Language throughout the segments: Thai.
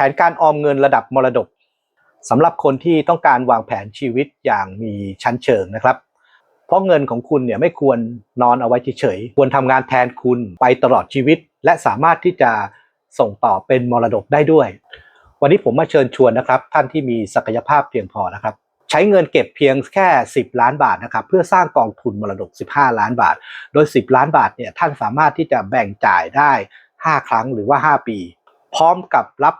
แผนการออมเงินระดับมรดกสำหรับคนที่ต้องการวางแผนชีวิตอย่างมีชั้นเชิงนะครับ เพราะเงินของคุณเนี่ยไม่ควรนอนเอาไว้เฉยๆควรทำงานแทนคุณไปตลอดชีวิต และสามารถที่จะส่งต่อเป็นมรดกได้ด้วย วันนี้ผมมาเชิญชวนนะครับ ท่านที่มีศักยภาพเพียงพอนะครับ ใช้เงินเก็บเพียงแค่ 10 ล้านบาทนะครับ เพื่อสร้างกองทุนมรดก 15 ล้านบาท โดย 10 ล้านบาทเนี่ยท่านสามารถที่จะแบ่งจ่ายได้ 5 ครั้งหรือว่า 5 ปี พร้อมกับรับ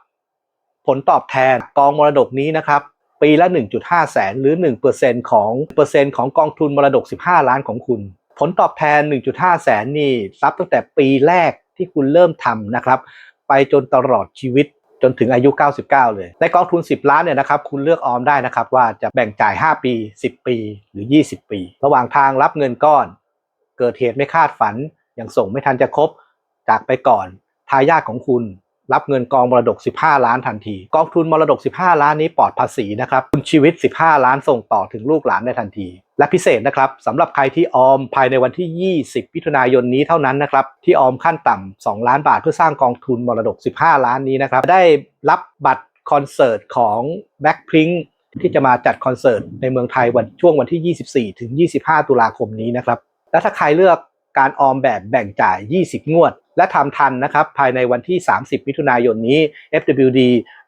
ผลตอบแทนกองมรดกนี้นะครับปีละ 1.5 แสนหรือ 1%ของเปอร์เซ็นต์ของกองทุนมรดก 15 ล้านของคุณ ผลตอบแทน 1.5 แสนนี่รับตั้งแต่ปีแรกที่คุณเริ่มทำนะครับ ไปจนตลอดชีวิตจนถึงอายุ 99 เลย ในกองทุน 10 ล้านเนี่ยนะครับคุณเลือกออมได้นะครับว่าจะแบ่งจ่าย 5 ปี 10 ปีหรือ 20 ปี ระหว่างทางรับเงินก้อน เกิดเหตุไม่คาดฝันยังส่งไม่ทันจะครบจากไปก่อนทายาทของคุณ รับเงินกองมรดก 15 ล้านทันที กองทุนมรดก 15 ล้านนี้ปลอดภาษีนะครับคุณชีวิต 15 ล้านส่งต่อถึงลูกหลานในทันที และพิเศษนะครับสำหรับใครที่ออมภายในวันที่ 20 มิถุนายนนี้เท่านั้นนะครับที่ออมขั้นต่ำ2ล้านบาทเพื่อสร้างกองทุนมรดก 15 ล้านนี้นะครับได้รับบัตรคอนเสิร์ตของ Blackpink ที่จะมาจัดคอนเสิร์ตในเมืองไทยวันช่วงวันที่ 24 ถึง 25 ตุลาคมนี้นะครับและถ้าใครเลือกการออมแบบแบ่งจ่าย 20 งวด และทำทันนะครับภายในวันที่ 30 มิถุนายนนี้ FWD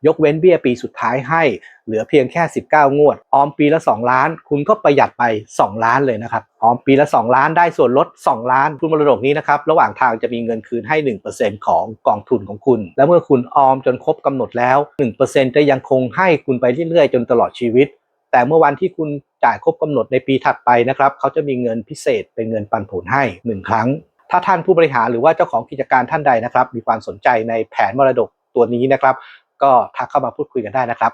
ยกเว้นเบี้ยปีสุดท้ายให้ เหลือเพียงแค่ 19 งวด ออมปีละ 2 ล้าน คุณก็ประหยัดไป 2 ล้านเลยนะครับ ออมปีละ 2 ล้านได้ส่วนลด 2 ล้านทุนมรดกนี้นะครับ ระหว่างทางจะมีเงินคืนให้ 1%ของกองทุนของคุณ และเมื่อคุณออมจนครบกำหนดแล้ว 1%จะยังคงให้คุณไปเรื่อยๆ จนตลอดชีวิต แต่เมื่อวันที่คุณจ่ายครบกำหนดในปีถัดไปนะครับ เขาจะมีเงินพิเศษเป็นเงินปันผลให้ 1 ครั้ง ถ้าท่านผู้บริหารหรือว่าเจ้าของกิจการท่านใดนะครับ มีความสนใจในแผนมรดกตัวนี้นะครับ ก็ทักเข้ามาพูดคุยกันได้นะครับ